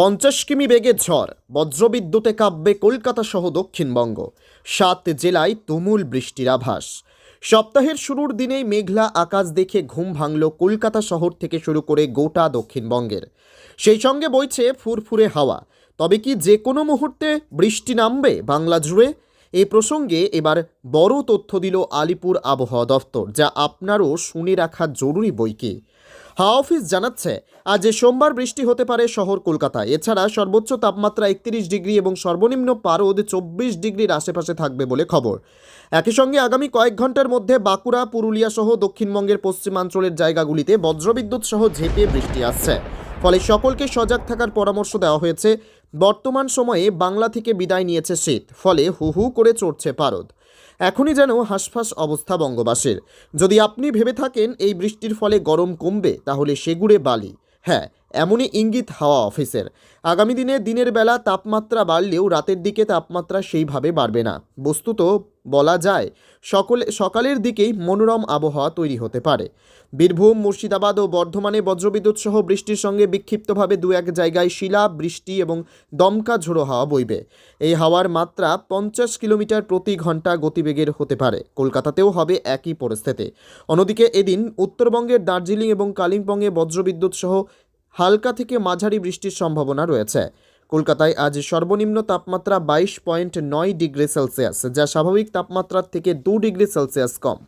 পঞ্চাশ কিমি বেগে ঝড়, বজ্রবিদ্যুতে কাঁপবে কলকাতা সহ দক্ষিণবঙ্গ। সাত জেলায় তুমুল বৃষ্টির আভাস। সপ্তাহের শুরুর দিনেই মেঘলা আকাশ দেখে ঘুম ভাঙল কলকাতা শহর থেকে শুরু করে গোটা দক্ষিণবঙ্গের। সেই সঙ্গে বইছে ফুরফুরে হাওয়া। তবে কি যে কোনো মুহূর্তে বৃষ্টি নামবে বাংলা জুড়ে? এ প্রসঙ্গে এবার বড় তথ্য দিল আলিপুর আবহাওয়া দফতর, যা আপনারও শুনে রাখা জরুরি বই কি হাওয়া অফিস জানাচ্ছে, আজ সোমবার বৃষ্টি হতে পারে শহর কলকাতায়। এছাড়া সর্বোচ্চ তাপমাত্রা একত্রিশ ডিগ্রি এবং সর্বনিম্ন পারদ চব্বিশ ডিগ্রির আশেপাশে থাকবে বলে খবর। একই সঙ্গে আগামী কয়েক ঘণ্টার মধ্যে বাঁকুড়া, পুরুলিয়া সহ দক্ষিণবঙ্গের পশ্চিমাঞ্চলের জায়গাগুলিতে বজ্রবিদ্যুৎ সহ ঝেঁপে বৃষ্টি আসছে। ফলে সকলকে সজাগ থাকার পরামর্শ দেওয়া হয়েছে। বর্তমান সময়ে বাংলা থেকে বিদায় নিয়েছে শীত, ফলে হু হু করে চড়ছে পারদ। এখনই যেন হাঁসফাঁস অবস্থা বঙ্গবাসের। যদি আপনি ভেবে থাকেন এই বৃষ্টির ফলে গরম কমবে, তাহলে সেগুড়ে বালি। হ্যাঁ এমনই ইঙ্গিত হাওয়া অফিসের। আগামী দিনে দিনের বেলা তাপমাত্রা বাড়লেও রাতের দিকে তাপমাত্রা সেইভাবে বাড়বে না। বস্তুত বলা যায়, সকলে সকালের দিকেই মনোরম আবহাওয়া তৈরি হতে পারে। বীরভূম, মুর্শিদাবাদ ও বর্ধমানে বজ্রবিদ্যুৎ সহ বৃষ্টির সঙ্গে বিক্ষিপ্তভাবে দু এক জায়গায় শিলা, বৃষ্টি এবং দমকা ঝোড়ো হাওয়া বইবে। এই হাওয়ার মাত্রা পঞ্চাশ কিলোমিটার প্রতি ঘণ্টা গতিবেগের হতে পারে। কলকাতাতেও হবে একই পরিস্থিতি। অন্যদিকে এদিন উত্তরবঙ্গের দার্জিলিং এবং কালিম্পংয়ে বজ্রবিদ্যুৎ সহ হালকা থেকে মাঝারি বৃষ্টির সম্ভাবনা রয়েছে। কলকাতায় আজ সর্বনিম্ন তাপমাত্রা বাইশ পয়েন্ট নয় ডিগ্রি সেলসিয়াস, যা স্বাভাবিক তাপমাত্রার থেকে দু ডিগ্রি সেলসিয়াস কম।